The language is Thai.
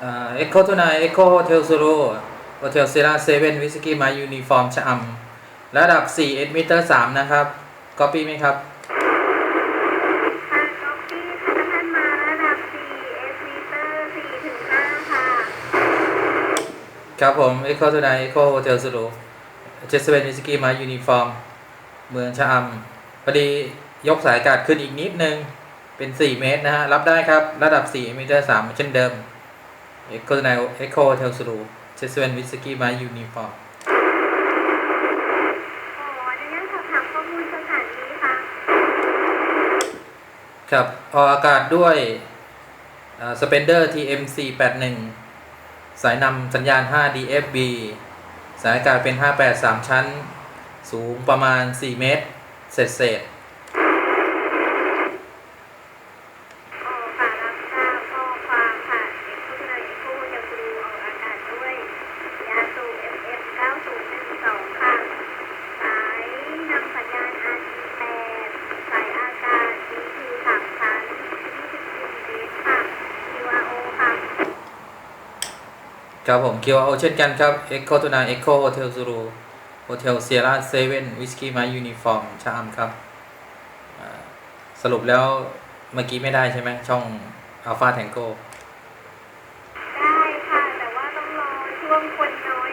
เอ็กโคทูนายเอ็กโคโฮเทลซูโรโฮเทลเซราเซเว่นวิสกี้มายูนิฟอร์มชะอำระดับ 4 เอ็ดมิเตอร์3นะครับก๊อปปี้ไหมครับค่ะก๊อปปี้ค่ะท่านมาระดับ4 S มิเตอร์4ถึง5ค่ะครับผมเอ็กโคทูนายเอ็กโคโฮเทลซูโรเจสเวนวิสกี้มายูนิฟอร์มเมืองชะอำพอดียกสายอากาศขึ้นอีกนิดนึง เป็น 4 เมตรนะฮะรับได้ครับระดับ4มิเตอร์3เช่นเดิมเอ็กโคทูนายเอ็กโคโฮเทลซูโรเจสเวนวิสกี้มายูนิฟอร์มขออนุญาตสอบถามข้อมูลสถานีค่ะครับออกอากาศด้วยสเปนเดอร์ TM481 สายนำสัญญาณ 5 DFB สายอากาศเป็น 583 ชั้น สูงประมาณ 4 เมตร เศษเศษ ครับผม QRO เช่นกันครับ Echo ตุวนา Echo Hotel Zulu Hotel Sierra Seven Whiskey ยูนิฟอร์มชามครับ สรุปแล้วเมื่อกี้ไม่ได้ใช่ไหมช่อง Alpha Tango ได้ค่ะ แต่ว่าต้องรอช่วงคนน้อย